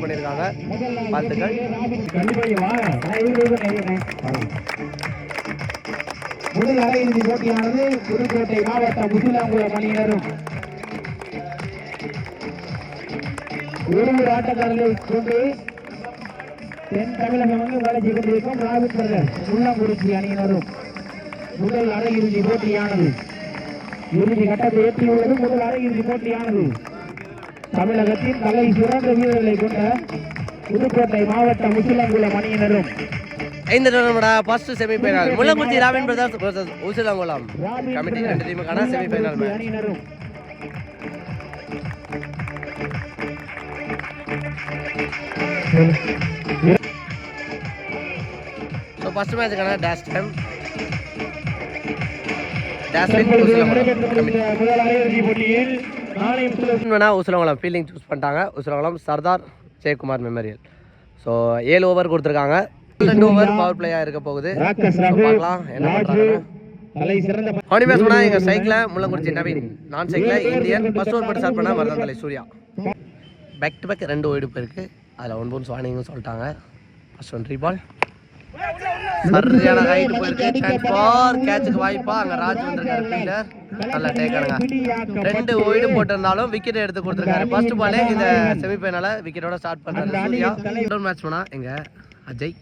பதிவு பண்ணியிருக்காங்க வாழ்த்துக்கள் முதல் அரையிறுதி போட்டியானது புதுக்கோட்டை மாவட்டம் முதுலாங்குளம் அணியினரும் ஒரு ஒரு ஆட்டக்காரர்களை கொண்டு தென் தமிழகம் வந்து வளர்ச்சி கொண்டிருக்கும் ராவித் பிரதர் உள்ளங்குறிச்சி அணியினரும். முதல் அரையிறுதி போட்டியானது. இறுதி கட்டத்தை எட்டியுள்ளது. முதல் அரையிறுதி போட்டியானது. தமிழகத்தின் தலை சிறந்த வீரர்களை கொண்ட புதுக்கோட்டை மாவட்டம் முத்துலங்குளம் அணியினரும். இந்த டோர்னமெண்டா first semifinal Mullankurichi Robin Brothers vs Usilankulam. Committee ரெண்டு டீமுக்கான செமிஃபைனல் மேட்ச் அணியினரும். ஸோ ஃபர்ஸ்ட் மேட்சுக்கான டேஷ் டைம் டேஷ் தற்பொழுது உசிலங்குளம் நடைபெற்றுள்ள முதல் அரையிறுதி போட்டியில் உசிலங்குளம் ஃபீல்டிங் சூஸ் பண்ணிட்டாங்க. உசிலங்குளம் சர்தார் ஜெயக்குமார் மெமோரியல் ஸோ ஏழு ஓவர் கொடுத்துருக்காங்க. ரெண்டு ஓவர் பவர் பிளேயாக இருக்க போகுது. பார்க்கலாம் என்ன பண்ணுறாங்க ஹோனி பேஸ் பண்ணா எங்கள் சைக்கிளில் முள்ளங்குறிச்சி நவீன். நான் சைக்கிளில் இந்தியன். ஃபர்ஸ்ட் ஓவர் போட்டு ஸ்டார்ட் பண்ண Maruthanthalai Surya. Back to back ரெண்டு ஓய்டு போயிருக்கு அதில் ஒன் பவுன்ஸ் வார்னிங்னு சொல்லிட்டாங்க. ஃபர்ஸ்ட் ஒன் த்ரீ பால் சரியான ஹைட் போயிருக்கு. ஃபார் கேட்சுக்கு வாய்ப்பா அங்க ராஜ் வந்திருக்காரு ஃபீல்டர் நல்ல டேக்கருங்க ரெண்டு ஒய்டு போட்டிருந்தாலும் விக்கெட் எடுத்து கொடுத்துருக்காரு. ஃபர்ஸ்ட் பாலே இந்த செமிஃபைனலை விக்கெட்டோட ஸ்டார்ட் பண்றாரு சூர்யா. இன்னொரு மேட்ச் பண்ணா எங்க அஜய்.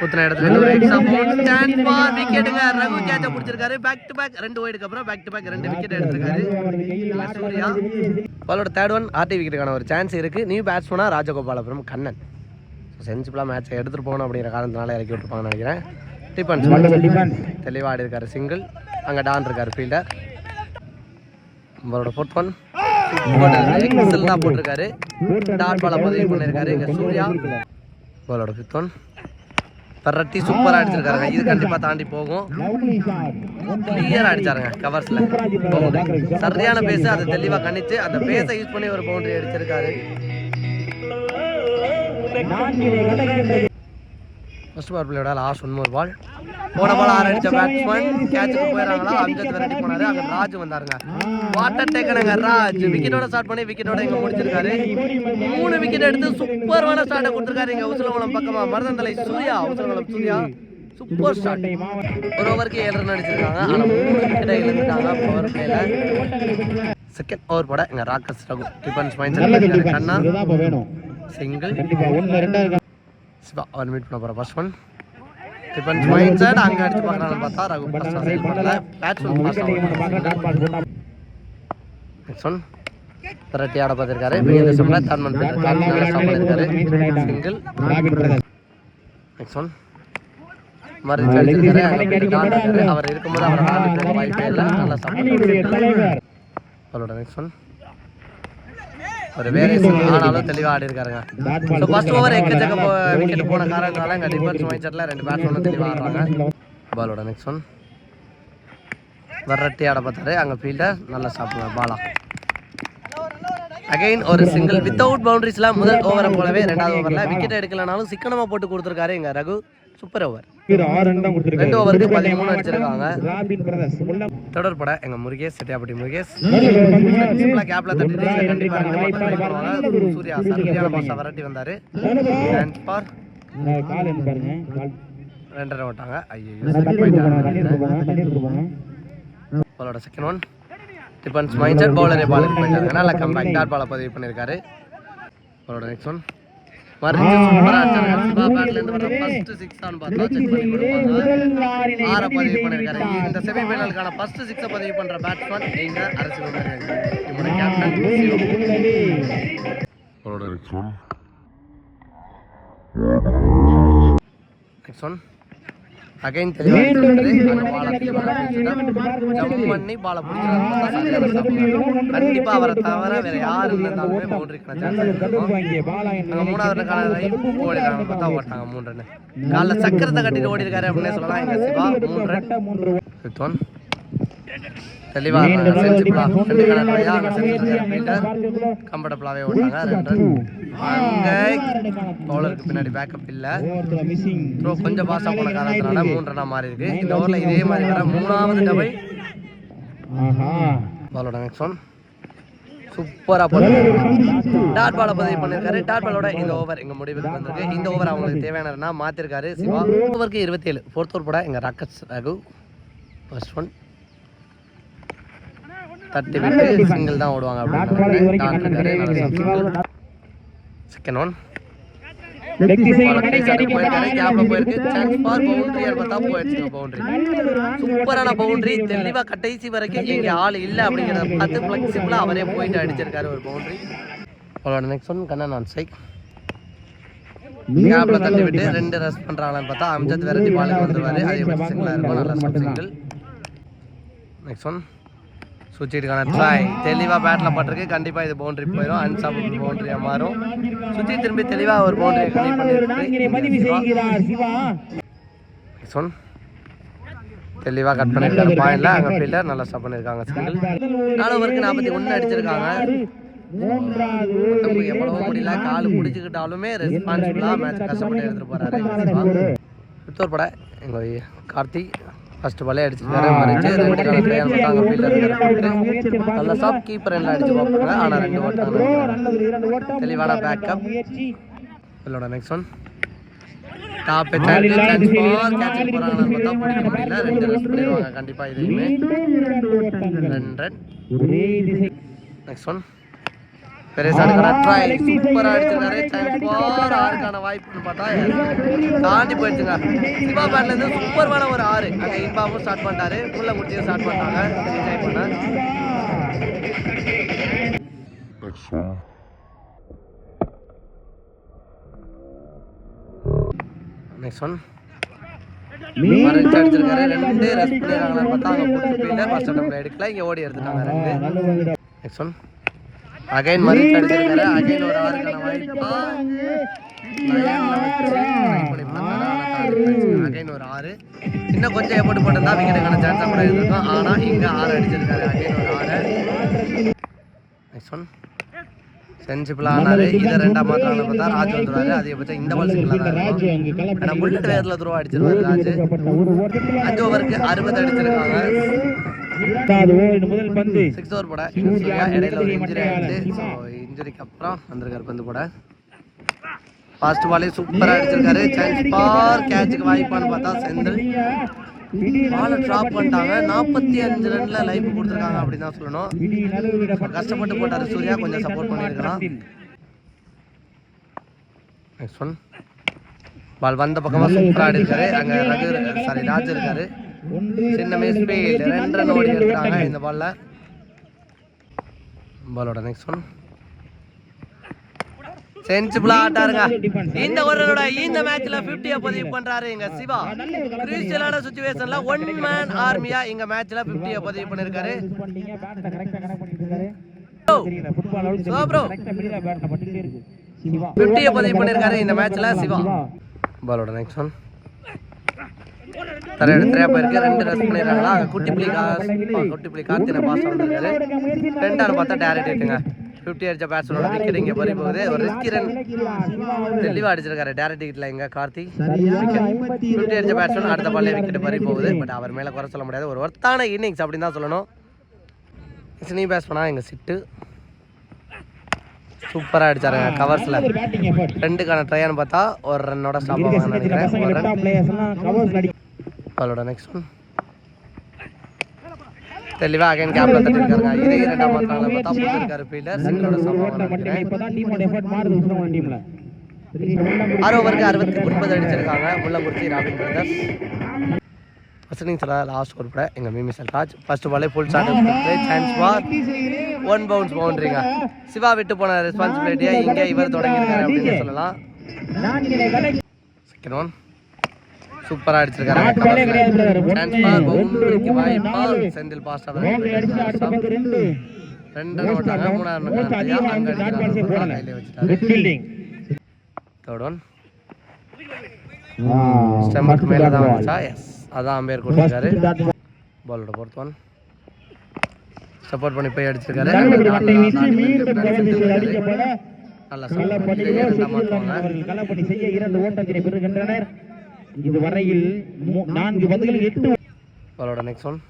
குத்துன இடத்துல இருந்து ஒரு எக்ஸ்ட்ரா பவுன் ஸ்டாண்ட் ஃபார் விக்கெட்டுங்க ரகு கேட்ச பிடிச்சிருக்காரு பேக் டு பேக் ரெண்டு ஒய்டுக்கு அப்புறம் பேக் டு பேக் ரெண்டு விக்கெட் எடுத்திருக்காரு. சூர்யா. பாலோட தேர்ட் ஒன் ஆர்டி விக்கெட்டுக்கான ஒரு சான்ஸ் இருக்கு. நியூ பேட்ஸ்மனா ராஜகோபாலபுரம் கண்ணன். சென்சிபிளாக மேட்சை எடுத்துட்டு போகணும் அப்படிங்கிற காரணத்தினால இறக்கி விட்டுருப்பாங்கன்னு நினைக்கிறேன். டிபன்ஸ் தெளிவாக ஆடி இருக்காரு சிங்கிள் அங்கே டான் இருக்காரு ஃபீல்டர் நம்மளோட ஃபோர்த் ஒன் எக்ஸல் தான் போட்டிருக்காரு. டாட் பால பதிவு பண்ணியிருக்காரு. இங்கே சூர்யா. பாலோட ஃபிஃப்த் ஒன் பரட்டி சூப்பராக அடிச்சிருக்காருங்க. இது கண்டிப்பாக தாண்டி போகும். கிளியராக அடிச்சாருங்க கவர்ஸில் பவுண்டரி சரியான பேஸை அதை தெளிவாக கணிச்சு அந்த பேஸை யூஸ் பண்ணி ஒரு பவுண்டரி அடிச்சிருக்காரு. ஃபர்ஸ்ட் பால் பிளேயோட லாஸ்ட் ஒன் மோர் பால் போன பால் ஆறு அடிச்ச பேட்ஸ்மேன் கேட்சுக்கு போயிடறாங்களா? அம்ஜத் விரட்டி போனாரு. அங்க ராஜ் வந்தாருங்க. வாட்டர் டேக்கனுங்க ராஜ் விக்கெட்டோட ஸ்டார்ட் பண்ணி விக்கெட்டோட இங்க முடிச்சிருக்காரு. மூணு விக்கெட் எடுத்து சூப்பரான ஸ்டார்ட்டை கொடுத்துருக்காரு இங்க உசலகுளம் பக்கமா. மருதந்தலை சூர்யா உசலகுளம் சூர்யா. சூப்பர் ஸ்டார்ட் ஒரு ஓவருக்கு ஏழு ரன் அடிச்சிருக்காங்க. ஆனா மூணு விக்கெட்டை இழந்துட்டாங்க பவர் பிளேல செகண்ட் ஓவர் போட இங்க ராக்கஸ் ரகு டிஃபன்ஸ் மைண்ட் டிஃபென்ஸ் கண்ணா. இப்ப சிங்கிள் சிவா அவர் மீட் பண்ண போகிற first one defence mind set அங்கே அடிச்சு பார்க்கலாம்னு பார்த்தா ரகு ஃபர்ஸ்ட் சைட் பண்ணல. ஃபாஸ்ட் நெக்ஸ்ட் ஒன் ரெட்டி ஆட பார்த்துருக்காரு. பிகின் செம்ல தேர்ட் மந்த் நல்லா ஸ்டாப் பண்ணிருக்காரு சிங்கிள் நெக்ஸ்ட் ஒன் மறுச்சு அடிச்சிருக்காரு. அவர் இருக்கும்போது அவரை வாய்ப்பே இல்லை. நல்லா பண்ணிருக்காரு அவரோட நெக்ஸ்ட் ஒன் ஒரு வேரியேஷன் ஆனாலும் தெளிவாக ஆடி இருக்காருங்க. ஸோ ஃபர்ஸ்ட் ஓவர் எக்கச்சக்க விக்கெட் போன காரணத்தால எங்கள் டிஃபென்ஸ் மைண்ட் செட்டில் ரெண்டு பேட்ஸ்மேனும் தெளிவாக ஆடுறாங்க. பாலோட நெக்ஸ்ட் ஒன் வர்றட்டி ஆட பார்த்தாரு. அங்கே ஃபீல்டர் நல்லா சாப்பிடுங்க. பாலா அகைன் ஒரு சிங்கிள் வித்தவுட் பவுண்டரிஸ்ல முதல் ஓவரை போலவே ரெண்டாவது ஓவரில் விக்கெட் எடுக்கலனாலும் சிக்கனமாக போட்டு கொடுத்துருக்காரு எங்க ரகு. சூப்பர் ஓவர் ரெண்டு ஓவருக்கு பதிமூணு அடிச்சிருக்காங்க தொடர்பட எங்க முருகேஷ் செட்டியாப்பட்டி முருகேஷ். கேப்ல தட்டிட்டு கண்டிப்பா சூர்யா சரியான பாஸா விரட்டி வந்தாரு. அண்ட் ரெண்டரை விட்டாங்க ஐயோ பாலோட second one defence mind set பவுலரே பாலுக்கு போயிட்டாங்க நல்ல கம்பேக் டாட் பால பதிவு பண்ணியிருக்காரு. பாலோட நெக்ஸ்ட் ஒன் மறுபடியும் சூப்பரா அடிச்சாங்க சிவா பேட்ல இருந்து வர ஃபர்ஸ்ட் சிக்ஸ் ஆன் பார்த்தா செக் பண்ணி கொடுப்பாங்க முதல் ஆறினை ஆற பதிவு பண்ணியிருக்காரு. இந்த செமிஃபைனலுக்கான ஃபர்ஸ்ட் சிக்ஸை பதிவு பண்ற பேட்ஸ்மேன் எங்க அரசு இவரோட கேப்டன் ஒன் அகைன் ஜம்ப் பண்ணி பாலை கண்டிப்பா அவரை தவிர வேற யாரு இருந்தாலுமே அங்க மூணாவது கால ஓடிடுறாங்க பார்த்தா ஓட்டாங்க காலைல சக்கரத்தை கட்டிட்டு ஓடி இருக்காரு அப்படின்னு சொல்லலாம். எங்க சிவா மூணு ரன் மூன்று. ஃபிஃப்த் ஒன் தெளிவா செஞ்சுப்பா ரெண்டு கணக்கு ட்ரையா அங்க செஞ்சுட்டு கம்ஃபர்டபுளாவே ஓட்டாங்க ரெண்டு அங்க பவுலருக்கு பின்னாடி பேக்கப் இல்ல. த்ரோ கொஞ்சம் பாஸா போன காரணத்தினால மூணு ரன்னா மாறி இருக்கு. இந்த ஓவர்ல இதே மாதிரி வர மூணாவது டபுள் ஆஹா. பாலோட நெக்ஸ்ட் ஒன் சூப்பரா போட்டு டாட் பால பதிவு பண்ணிருக்காரு டாட் பாலோட இந்த ஓவர் எங்க முடிவுக்கு வந்திருக்கு. இந்த ஓவர் அவங்களுக்கு தேவையானதுன்னா மாத்திருக்காரு சிவா. ஓவருக்கு இருபத்தி ஏழு ஃபோர்த் ஓவர் போட எங்க ராக்கெட்ஸ் ரகு. ஃபர்ஸ்ட் ஒன் தட்டி விட்டு சிங்கிள் தான் ஓடுவாங்க அப்படின்னு செகண்ட் ஒன் சூப்பரான பவுண்டரி தெளிவா கடைசி வரைக்கும் எங்க ஆள் இல்ல அப்படிங்கறத பார்த்து பிளெக்சிபிளா அவரே போயிட்டு அடிச்சிருக்காரு ஒரு பவுண்டரி அவரோட next one Kannan on strike கேப்ல தட்டி விட்டு ரெண்டு ரஸ் பண்றாங்களான்னு பார்த்தா அம்ஜத் வெரைட்டி பாலுக்கு வந்துருவாரு. அதே பத்தி சிங்கிளா இருக்கும். நல்ல சப் சிங்கிள் நெக்ஸ்ட் ஒன் சுச்சிட்டுக்கான ட்ரை தெளிவா பேட்ல பட்டிருக்கு. கண்டிப்பா இது பவுண்டரி போயிடும் அன்சாபிள் பவுண்டரியா மாறும். சுத்தி திரும்பி தெளிவா ஒரு பவுண்டரி ஒரு நான்கினை பதிவு செய்கிறார் சிவா. நெக்ஸ்ட் ஒன் தெளிவா கட் பண்ணிருக்காங்க பாயிண்ட்ல அங்க ஃபீல்டர் நல்லா ஸ்டாப் பண்ணிருக்காங்க சிங்கிள் நாலு ஓவருக்கு நாற்பத்தி ஒன்று அடிச்சிருக்காங்க. உடம்பு எவ்வளவோ முடியல. கால் பிடிச்சிக்கிட்டாலுமே ரெஸ்பான்சிபிளா மேட்ச் கஷ்டப்பட்டு எடுத்துட்டு போறாரு புத்தூர் பட. எங்க கார்த்தி. ஃபர்ஸ்ட் பாலே அடிச்சிருக்காரு மறிச்சு ரெண்டு கணக்கு பிளேயர் ஃபீல்டர் இருக்காரு. நல்ல சாப் கீப்பர் எல்லாம் அடிச்சு பார்ப்பாங்க. ஆனா ரெண்டு ஓட்டம் தெளிவான பேக்கப் இதோட நெக்ஸ்ட் ஒன் டாப் கேட்ச் போறாங்கன்னு பார்த்தா பிடிக்க முடியல. ரெண்டு ரன் பண்ணிடுவாங்க கண்டிப்பா ஓட்டங்கள். ரெண்டு ரன் நெக்ஸ்ட் ஒன் பெருசா எடுக்கிற ட்ரை சூப்பரா அடிச்சிருக்காரு. சான்ஸ் ஃபார் ஆறுக்கான வாய்ப்புன்னு பார்த்தா தாண்டி போயிடுச்சுங்க. சிவா பேட்ல இருந்து சூப்பர்மான ஒரு ஆறு. அங்க இன்பாமும் ஸ்டார்ட் பண்ணிட்டாரு. புள்ள முடிச்சு ஸ்டார்ட் பண்ணிட்டாங்க. என்ஜாய் பண்ண. நெக்ஸ்ட் ஒன் மறைச்சு அடிச்சிருக்காரு. ரெண்டு ரெஸ்ட் பண்ணிடுறாங்களான்னு பார்த்தா அங்க ஃபீல்டர் ஃபர்ஸ்ட் அட்டம் எடுக்கல. இங்க ஓடி எடுத்துட்டாங்க ரெண்டு. நெக்ஸ்ட் ஒன் அகைன் மறிச்சு அடிச்சிருக்காரு அகைன் ஒரு ஆறுக்கான வாய்ப்பா அகைன் ஒரு ஆறு. இன்னும் கொஞ்சம் எஃபோர்ட் போட்டிருந்தா விக்கெட்டுக்கான சான்ஸ் கூட இருந்திருக்கும் ஆனால் இங்கே ஆறு அடிச்சிருக்காரு. அகைன் ஒரு ஆறு. நெக்ஸ்ட் ஒன் சென்சிபிளா ஆனாரு. இதை ரெண்டாம் மாத்திரம் பார்த்தா ராஜ் வந்துருவாரு. அதிகபட்சம் இந்த பால் சிங்கிளா தான் இருக்கும். ஏன்னா புல்லட் வேகத்துல துருவா அடிச்சிருவாரு ராஜ். அஞ்சு ஓவருக்கு அறுபது அடிச்சிருக்காங்க. இரண்டாவது ஓவர் முதல் பந்து. சிக்ஸ் ஓவர் போட. சூர்யா இடையில ஒரு இன்ஜுரி ஆயிடுச்சு. ஸோ இன்ஜுரிக்கு அப்புறம் வந்திருக்காரு பந்து போட. ஃபாஸ்ட் பாலே சூப்பரா அடிச்சிருக்காரு சான்ஸ் பார் கேட்சுக்கு வாய்ப்பான்னு பார்த்தா செந்தில். பாலை ட்ராப் பண்ணிட்டாங்க. நாற்பத்தி அஞ்சு ரன்ல லைஃப் கொடுத்துருக்காங்க அப்படின்னு தான் சொல்லணும். கஷ்டப்பட்டு போட்டாரு. சூர்யா கொஞ்சம் சப்போர்ட் பண்ணியிருக்கலாம். நெக்ஸ்ட் ஒன் பால் வந்த பக்கமா சூப்பரா ஆடி இருக்காரு அங்க ரகு சாரி ராஜ் இருக்காரு. சின்ன மிஸ் ஃபீல்ட் ரெண்டு ரன் ஓடி எடுத்தாங்க இந்த பால்ல பாலோட நெக்ஸ்ட் ஒன் சென்சிபிளா ஆட்டாருங்க. இந்த ஓவரோட இந்த மேட்ச்ல 50 பதிவு பண்றாரு எங்க சிவா. சுச்சுவேஷன்ல ஒன் மேன் ஆர்மியா எங்க மேட்ச்ல 50 பதிவு பண்ணிருக்காரு. 50 பதிவு பண்ணிருக்காரு இந்த மேட்ச்ல சிவா. பாலோட நெக்ஸ்ட் ஒன் தர எடுத்துறையா போயிருக்கு. ரெண்டு ரன் பண்ணிடுறாங்களா குட்டி புலி கா- குட்டி புலி கார்த்தினை பாஸ் பண்ணிருக்காரு ரெண்டாவது பார்த்தா டேரக்ட் இருக்குங்க. ஃபிஃப்டி அடிச்ச பேட்ஸ்மேனோட விக்கெட் இங்கே பறி போகுது. ஒரு ரிஸ்கி ரன் தெளிவா அடிச்சிருக்காரு. டேரக்ட் ஹிட்ல இங்க கார்த்தி. ஃபிஃப்டி அடிச்ச பேட்ஸ்மேன் அடுத்த பால்லே விக்கெட் பறி போகுது. பட் அவர் மேலே குறை சொல்ல முடியாது. ஒரு ஒர்த்தான இன்னிங்ஸ் அப்படின்னு தான் சொல்லணும். ஸ்னீ பேட்ஸ்மேனா எங்கள் சிட்டு. சூப்பராக அடிச்சாருங்க கவர்ஸ்ல பேட்டிங் எஃபர்ட் ரெண்டுக்கான ட்ரையான்னு பார்த்தா ஒரு ரன்னோட ஸ்டாப் இருக்க ஆவாங்கன்னு நினைக்கிறேன். அவளோட நெக்ஸ்ட் ஒன் தெளிவா அகைன் கேப்ல தட்டிருக்காருங்க இதே ரெண்டாம் மாத்திராங்கள பார்த்தா போட்டிருக்காரு ஃபீல்டர் சிங்கிளோட டீம்ல ஆறு ஓவருக்கு அறுபத்தி ஒன்பது அடிச்சிருக்காங்க முள்ளங்குறிச்சி ராபின் பிரதர்ஸ் ஃபர்ஸ்ட் இன்னிங்ஸ்ல லாஸ்ட் ஓவர் கூட எங்க மிமி சல்ராஜ் ஃபர்ஸ்ட் பாலே full shot chance for one bounce பவுண்டரிங்க Siva விட்டு போன ரெஸ்பான்சிபிலிட்டியை இங்க இவர் தொடங்கியிருக்காரு அப்படின்னு சொல்லலாம். செகண்ட் ஒன் சூப்பரா அடிச்சிருக்காரு. செந்தில் பாஸ்டா ரெண்டு மூணாவது ஸ்டெம்புக்கு மேல தான் வந்துச்சா? எஸ் அதான் அம்பேர் கொடுத்துருக்காரு. பாலோட ஒன் சப்போர்ட் பண்ணி போய் அடிச்சிருக்காரு. நல்ல கள்ளப்பட்டி அவர்கள் கள்ளப்பட்டி செய்ய இரண்டு ஓட்டத்தினை பெறுகின்றனர். இதுவரையில் நான்கு பந்துகளில் எட்டு பாலோட நெக்ஸ்ட் ஒன்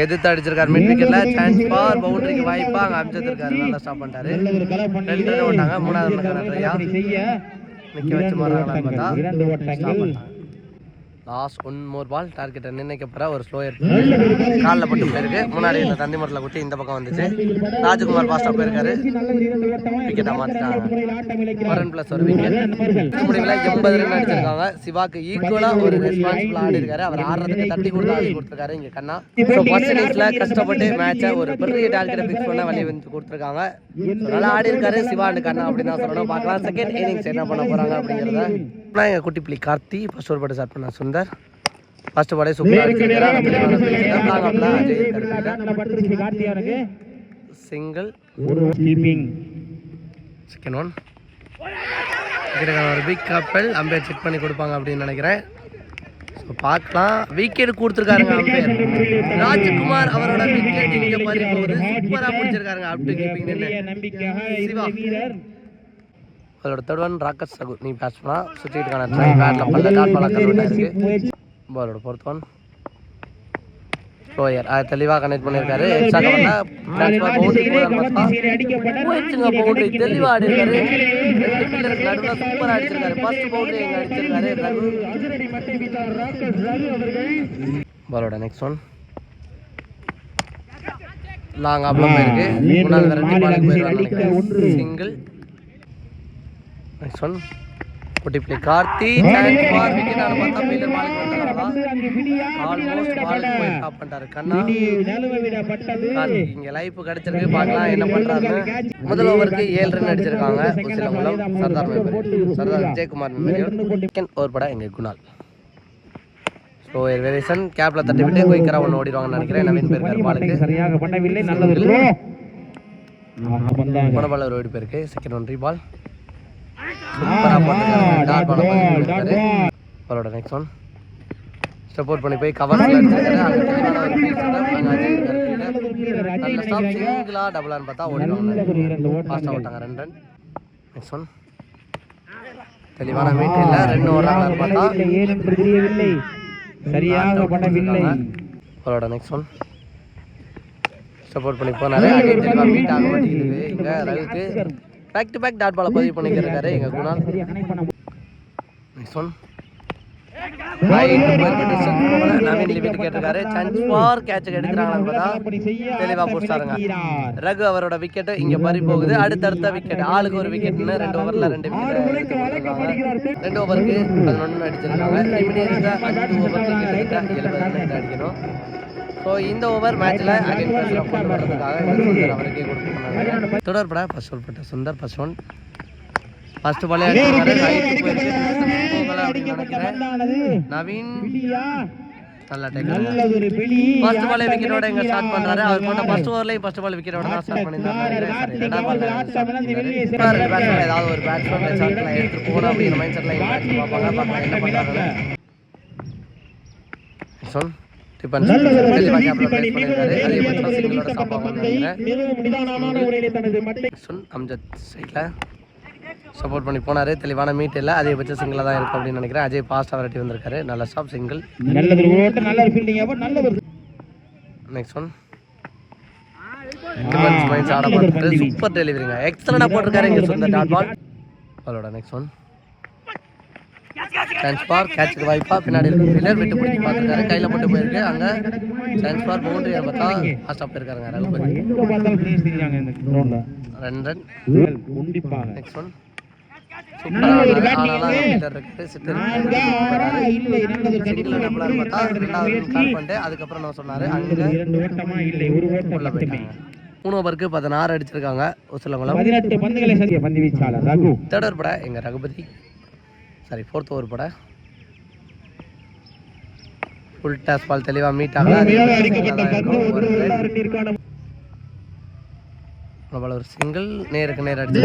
எதிர்த்து அடிச்சிருக்காரு மிட் விக்கெட்ல சான்ஸ் ஃபார் பவுண்டரிக்கு வாய்ப்பா அங்க அமைச்சிருக்காரு நல்லா ஸ்டாப் பண்ணிட்டாரு ரெண்டு run விட்டாங்க மூணாவது ட்ரையா நிக்க வச்சு மாறாங்களான்னு பார்த்தா இரண்டு ஓட்டங்கள். லாஸ்ட் ஒன் மோர் பால் டார்கெட்டை நிர்ணயிக்க ஒரு ஸ்லோயர் காலில் பட்டு போயிருக்கு. முன்னாடி இந்த தந்தி மரத்தில் குட்டி இந்த பக்கம் வந்துச்சு. ராஜ்குமார் பாஸ்டா போயிருக்காரு. விக்கெட்டாக மாற்றிட்டாங்க ரன் பிளஸ் ஒரு விக்கெட் முடிவில் எண்பது ரன் அடிச்சிருக்காங்க. சிவாக்கு ஈக்குவலாக ஒரு ரெஸ்பான்சிபிள் ஆடி இருக்காரு அவர் ஆடுறதுக்கு தட்டி கொடுத்து ஆடி கொடுத்துருக்காரு இங்க கண்ணா. ஸோ ஃபர்ஸ்ட் இன்னிங்ஸில் கஷ்டப்பட்டு மேட்சை ஒரு பெரிய டார்கெட்டை ஃபிக்ஸ் பண்ண வழி வந்து கொடுத்துருக்காங்க. நல்லா ஆடி இருக்காரு சிவா அண்ட் கண்ணா அப்படின்னு தான் சொல்லணும். பார்க்கலாம். செகண்ட் இன்னிங்ஸ் என்ன பண்ண போறாங்க அப்படிங்கிறத. நான் எங்க குட்டி பிள்ளை கார்த்தி ஃபர்ஸ்ட் ஒரு பாட்டு ஸ்டார்ட் பண்ண சுந்தர். ஃபர்ஸ்ட் பாடே சூப்பர் சிங்கிள் செகண்ட் ஒன் ஒரு பிக் கப்பல் அம்பேர் செக் பண்ணி கொடுப்பாங்க அப்படின்னு நினைக்கிறேன். ஸோ பார்க்கலாம். விக்கெட் கொடுத்துருக்காருங்க அம்பேர் ராஜ்குமார் அவரோட விக்கெட் இங்க பறி போகுது. சூப்பரா பிடிச்சிருக்காருங்க அப் டு கீப்பிங் சிவா. அவரோட தேர்ட் ஒன் ராக்கெட் சகு நீ பேட்ச் பண்ணா சுற்றிட்டுக்கான ட்ரை பேட்ல பல்ல டாட் பாலா கன்வெர்ட் ஆயிருக்கு முயற்சி பாலோட ஃபோர்த் ஒன் ஸ்லோயர் அது தெளிவாக கனெக்ட் பண்ணியிருக்காரு. டிரான்ஸ்ஃபர் பவுண்டரி போயிருந்தா போயிடுச்சுங்க பவுண்டரி தெளிவா ஆடி இருக்காரு ரெண்டு பில்லருக்கு நடுவுல சூப்பரா அடிச்சிருக்காரு. ஃபர்ஸ்ட் பவுண்டரி எங்க அடிச்சிருக்காரு பாலோட நெக்ஸ்ட் ஒன் லாங் ஆப்ல போயிருக்கு முன்னாள் விரட்டி பாலுக்கு போயிருக்காங்க சிங்கிள் நெக்ஸ்ட் ஒன் குட்டி பிளே கார்த்தி இங்க லைஃப் கிடைச்சிருக்கு பார்க்கலாம் என்ன பண்றாருன்னு. முதல் ஓவருக்கு ஏழு ரன் அடிச்சிருக்காங்க. உசிலங்குளம் சர்தார் சர்தார் விஜயகுமார் செகண்ட் ஓவர் பட எங்க குணால். ஸோ வேரியேஷன் கேப்ல தட்டி விட்டு குயிக்கரா ஒன்று ஓடிடுவாங்கன்னு நினைக்கிறேன். நவீன் போயிருக்காரு பாலுக்கு. சரியாக பண்ணவில்லை. நல்லது. ஒரு ஓடி போயிருக்கு. செகண்ட் ஒன் பால் சூப்பரா போட்டுருக்காரு டாட் பால் பாலோட நெக்ஸ்ட் ஒன் சப்போர்ட் பண்ணி போய் கவர் சிங்கிளா டபுளான்னு பார்த்தா ஓடிடுவாங்க ஃபாஸ்ட்டாக ஓட்டாங்க ரெண்டு ரன் நெக்ஸ்ட் ஒன் தெளிவான மீட் இல்லை ரெண்டு ஓடுறாங்களான்னு பார்த்தா சரியாக பண்ணவில்லை அவரோட நெக்ஸ்ட் ஒன் சப்போர்ட் பண்ணி போனாரு மீட் ஆக மாட்டேங்குது இங்க பேக் டு பேக் டாட் பால பதிவு பண்ணிக்கிறாரு எங்க குணால் நெக்ஸ்ட் ஒன் ரகு அவரோட விக்கெட் இங்க பறி போகுது அடுத்தடுத்த விக்கெட் ஆளுக்கு ஒரு விக்கெட்னு ரெண்டு ஓவர்ல ரெண்டு விக்கெட் ரெண்டு ஓவருக்கு அடிச்சிருக்காங்க எழுபது அடிக்கணும் ஸோ இந்த ஓவர் மேட்ச்ல அகைன் சுந்தர் அவருக்கே கொடுத்துருக்காங்க தொடர்பட ஃபர்ஸ்ட் ஓவர் போட்ட சுந்தர் ஃபர்ஸ்ட் ஒன் ஃபர்ஸ்ட் பாலே நவீன். நல்ல பிடி. ஃபர்ஸ்ட் பாலே விக்கெட்டோட எங்க ஸ்டார்ட் பண்றாரு. அவர் போட்ட ஃபர்ஸ்ட் ஓவர்லயும் ஃபர்ஸ்ட் பால் விக்கெட்டோட தான் ஸ்டார்ட் பேட்ஸ்மேன் ஏதாவது ஒரு பேட்ஸ்மேன் ஷாட்ல எடுத்து போகணும் அப்படிங்கிற மைண்ட் செட்ல பார்ப்பாங்க. பார்க்கலாம் என்ன பண்றாங்க டிபன் அம்ஜத் சைட்ல சப்போர்ட் பண்ணி போனாரு. தெளிவான மீட் இல்லை. அதே பட்சம் சிங்கிளா தான் இருக்கும் அப்படின்னு நினைக்கிறேன். அஜய் பாஸ்ட் அவரட்டி வந்திருக்காரு. நல்ல stop single next one super டெலிவரிங்க எக்ஸலண்டா போட்டிருக்காரு இங்க சொந்த டாட் பால் பாலோட நெக்ஸ்ட் ஒன் சான்ஸ் பார் கேட்சுக்கு வாய்ப்பா. பின்னாடி இருக்க ஃபீல்டர் விட்டு பிடிச்சி பார்த்துருக்காரு கையில போட்டு போயிருக்கு. அங்க சான்ஸ் பார் பவுண்டரி பார்த்தா இந்த கிரவுண்ட்ல ரெண்டு ரன் கண்டிப்பாக. நெக்ஸ்ட் ஒன் அதுக்கப்புறம் நான் சொன்னாரு. ஒரு மூணு ஓவருக்கு பதினாறு அடிச்சிருக்காங்க. வீச்சாளர் ரகு. தேர்ட் பட எங்க ரகுபதி. சாரி ஃபோர்த் ஓவர் பட. ஃபுல் டாஸ் பால் தெளிவா மீட் ஆகல. அடிக்கப்பட்ட பந்து ஒரு சிங்கிள் நேருக்கு நேர் அடிச்சு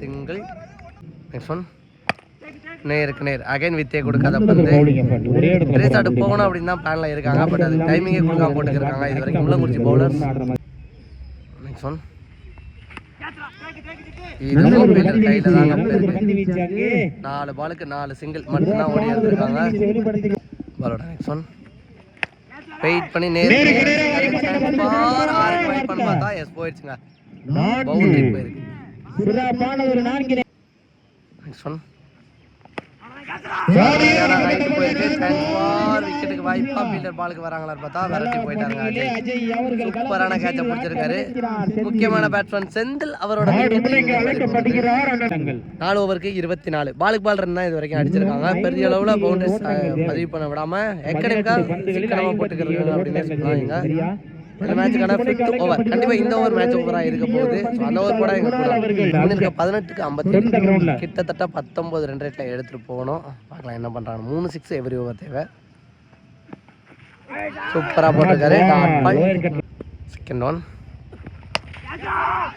சிங்கிள் நெக்ஸ்ட் ஒன் நேருக்கு நேர். அகைன் வித்தே கொடுக்காத பந்து. இடத்துல ரேசாட்டு போகணும் அப்படின்னு தான் பிளான்ல இருக்காங்க. பட் அது டைமிங்கே கொடுக்காம போட்டுருக்காங்க இது வரைக்கும் முள்ளங்குறிச்சி பவுலர்ஸ் அங்கே நாலு பாலுக்கு நாலு சிங்கிள் மட்டும்தான் ஓடி வெளிப்படுத்தி பாலோட ஒன் வெயிட் பண்ணி நேரம் பார்த்தா எஸ் போயிடுச்சுங்க. பவுண்டரி போயிருக்கு. சிறப்பான நெக்ஸ்ட் ஒன் விக்கெட்டுக்கு வாய்ப்பா ஃபீல்டர் பாலுக்கு வராங்களா பார்த்தா விரட்டி போயிட்டாங்க அஜய். சூப்பரான கேட்ச பிடிச்சிருக்காரு முக்கியமான பேட்ஸ்மேன் செந்தில் அவரோட நாலு ஓவருக்கு இருபத்தி நாலு பாலுக்கு பால் ரன் தான் இது வரைக்கும் அடிச்சிருக்காங்க. பெரிய அளவுல பவுண்டரிஸ் பதிவு பண்ண விடாம எக்கடமிக்கா சிக்கனமா போட்டுக்கிறாங்க அப்படின்னு சொல்லலாம் இந்த மேட்சுக்கான ஃபிஃப்த் ஓவர் கண்டிப்பா இந்த ஓவர் மேட்ச் ஓவரா இருக்க போகுது. அந்த ஓவர் கூட எங்க கூட இருக்க பதினெட்டுக்கு ஐம்பத்தி கிட்டத்தட்ட பத்தொன்பது ரன் ரேட்ல எடுத்துட்டு போகணும். பார்க்கலாம் என்ன பண்றாங்க. மூணு சிக்ஸ் எவ்ரி ஓவர் தேவை. சூப்பரா போட்டிருக்காரு. செகண்ட் ஒன்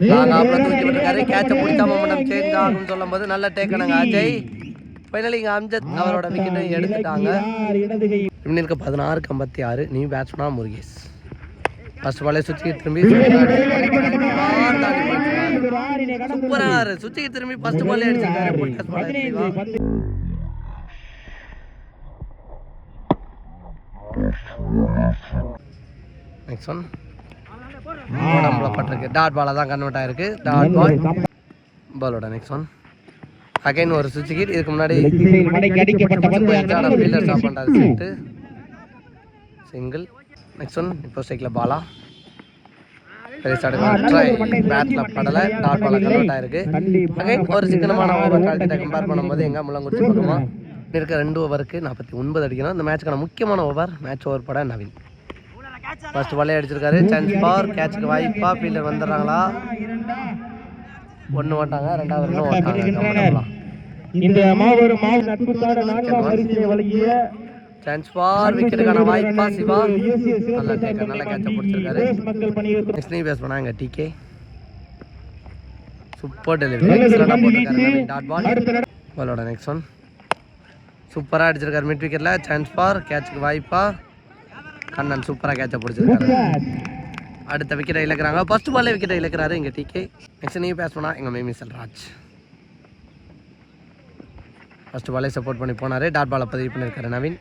லாங்காப்ல தூக்கி விட்டுருக்காரு. கேட்ச பிடிச்சா மொமெண்டம் சேஞ்ச் ஆகும்னு சொல்லும்போது நல்ல டேக்கனுங்க அஜய். ஃபைனலி இங்க அம்ஜத் அவரோட விக்கெட்டை எடுத்துட்டாங்க. இடது கை. இவனுக்கு பதினாறுக்கு ஐம்பத்தி ஆறு. நீ பேட்ஸ்மனா முருகேஷ். ஃபர்ஸ்ட் பாலே சுத்தி திரும்பி சூப்பரா சுத்தி திரும்பி ஃபர்ஸ்ட் பாலே அடிச்சிருக்காரு நெக்ஸ்ட் ஒன் உடம்புல பட்டிருக்கு. டாட் பாலா தான் கன்வெர்ட் ஆயிருக்கு. டாட் பால் பாலோட நெக்ஸ்ட் ஒன் அகைன் ஒரு சுவிட்ச் கிட் இதுக்கு முன்னாடி fielder stop single next one இப்போ ஸ்ட்ரைக்ல பாலா. ஸ்டார்ட் ட்ரை பேட்ல படல டாட் பாலா கன்வெர்ட் ஆயிருக்கு. அகைன் ஒரு சிக்கனமான ஓவர் குவாலிட்டியை கம்பேர் பண்ணும்போது எங்க முள்ளங்குச்சி பக்கமா இருக்க ரெண்டு ஓவருக்கு நாற்பத்தி ஒன்பது அடிக்கணும். இந்த மேட்ச்க்கான முக்கியமான ஓவர் மேட்ச் ஓவர் பட நவீன். ஃபர்ஸ்ட் பாலே அடிச்சிருக்காரு. சான்ஸ் பார் கேட்சுக்கு வாய்ப்பா ஃபீல்டர் வந்துடுறாங்களா? ஒன்று ஓட்டாங்க ரெண்டாவது ரெண்டும் ஓட்டாங்க. கம்ஃபர்டபுளாக இந்த மாபெரும் மாவு நட்புக்கான நான்காம் பரிசை வழங்கிய சான்ஸ் ஃபார் விக்கெட்டுக்கான வாய்ப்பா சிவா? நல்ல டேக்கர் நல்ல கேட்ச பிடிச்சிருக்காரு. நெக்ஸ்ட் நீ பேஸ் பண்ணாங்க டிகே சூப்பர் டெலிவரி எக்ஸலண்டா போட்டிருக்காரு டாட் பால் பாலோட நெக்ஸ்ட் ஒன் சூப்பரா அடிச்சிருக்காரு மிட் விக்கெட்ல சான்ஸ் ஃபார் கேட்சுக்கு வாய்ப்பா. கண்ணன் சூப்பரா கேட்ச பிடிச்சிருக்காரு. அடுத்த விக்கெட்டை இழக்கிறாங்க. ஃபர்ஸ்ட் பால்ல விக்கெட்டை இழக்கிறாரு இங்க டிகே நெக்ஸ்ட் நீ பேஸ் பண்ணா எங்க மேமி செல்ராஜ் ஃபர்ஸ்ட் பாலே சப்போர்ட் பண்ணி போனாரு. டாட் பாலை பதிவு பண்ணியிருக்காரு நவீன்.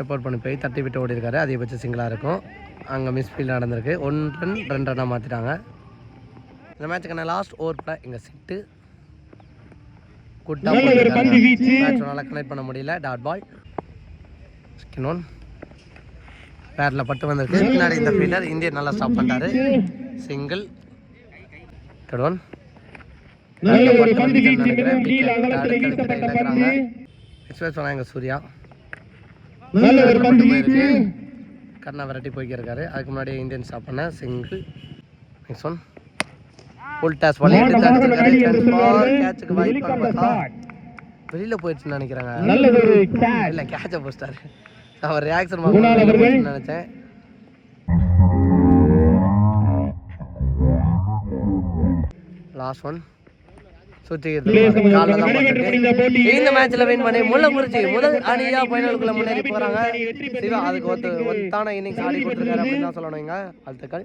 ஸ்டெப் அவுட் பண்ணி போய் தட்டி விட்டு ஓடி இருக்காரு அதிகபட்ச சிங்கிளாக இருக்கும். அங்கே மிஸ் ஃபீல்ட் நடந்திருக்கு. ஒன் ரன் ரெண்டு ரன்னாக மாற்றிட்டாங்க இந்த மேட்சுக்கான லாஸ்ட் ஓவரில் எங்கள் சிட்டு குட்டா மேட்ச் நல்லா கனெக்ட் பண்ண முடியல. டாட் பால் ஒன் பேட்டில் பட்டு வந்திருக்கு. பின்னாடி இந்த ஃபீல்டர் இந்தியன் நல்லா ஸ்டாப் பண்ணிட்டாரு. சிங்கிள் தேர்ட் ஒன் எக்ஸ்பிரஸ் சொன்னாங்க சூர்யா? கண்ணா விரட்டி போய்க்கிருக்காரு. அதுக்கு முன்னாடி இந்தியன் ஸ்டாப் பண்ண single next one full toss for கேட்சுக்கு வாய்ப்பு வெளியில போயிடுச்சுன்னு நினைக்கிறாங்க. இல்ல கேட்ச போஸ்டாரு அவர் ரியாக்ஷன் நினைச்சேன். லாஸ்ட் ஒன் சுத்தி இந்த மேட்ச்ல வின் பண்ணி முள்ளங்குறிச்சி முதல் அணியா முன்னேறி போறாங்க. சிவா அதுக்கு ஒத்து ஒத்தான இன்னிங்ஸ் ஆடி கொடுத்துருக்காரு அப்படின்னு தான் சொல்லணும் இங்க. வாழ்த்துக்கள்.